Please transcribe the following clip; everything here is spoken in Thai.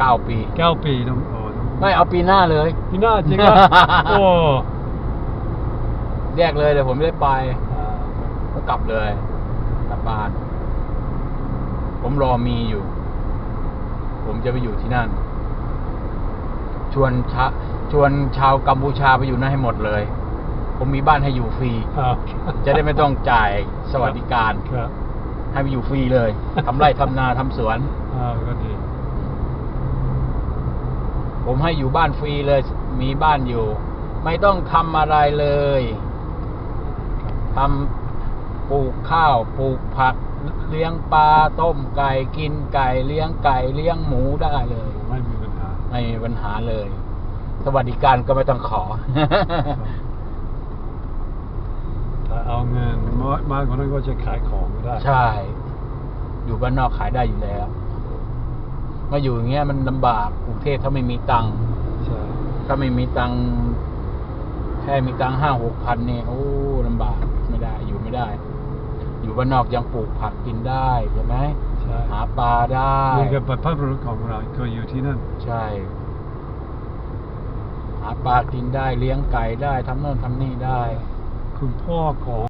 เก้าปี เก้าปีต้องโอ้ต้องไม่เอาปีหน้าเลย พี่หน้าจริงอะโอ้แยกเลยเดี๋ยวผมไม่ได้ไปอ่าก็กลับเลยกลับบ้าน ผมรอมีอยู่ ผมจะไปอยู่ที่นั่น ชวนชาชวนชาวกัมพูชาไปอยู่นั่นให้หมดเลย ผมมีบ้านให้อยู่ฟรีอ่าจะได้ไม่ต้องจ่ายสวัสดิการ ครับให้ไปอยู่ฟรีเลยทำไร่ทำนาทำสวน อ่าก็ดี ผมให้อยู่บ้านฟรีเลย มีบ้านอยู่ ไม่ต้องทำอะไรเลยทำปลูกข้าวปลูกผัก เลี้ยงปลาต้มไก่กินไก่ เลี้ยงไก่เลี้ยงหมูได้เลย ไม่มีปัญหาไม่มีปัญหาเลย สวัสดิการก็ไม่ต้องขอถ้าเอาเงินมากมากกว่านั้นก็จะขายของไม่ได้ ใช่ อยู่บ้านนอกขายได้อยู่แล้ว มาอยู่อย่างเงี้ยมันลำบากกรุงเทพถ้าไม่มีตังค์ใช่ถ้าไม่มีตังค์แค่มีตังค์ห้าหกพันเนี่ยโอ้ลำบากไม่ได้ อยู่ไม่ได้ อยู่บ้านนอกยังปลูกผักกินได้ใช่ไหมใช่หาปลาได้นี่กับบรรพบุรุษของเราเคยอยู่ที่นั่น ใช่ หาปลากินได้เลี้ยงไก่ได้ทำโน่นทำนี่ได้ คุณพ่อของ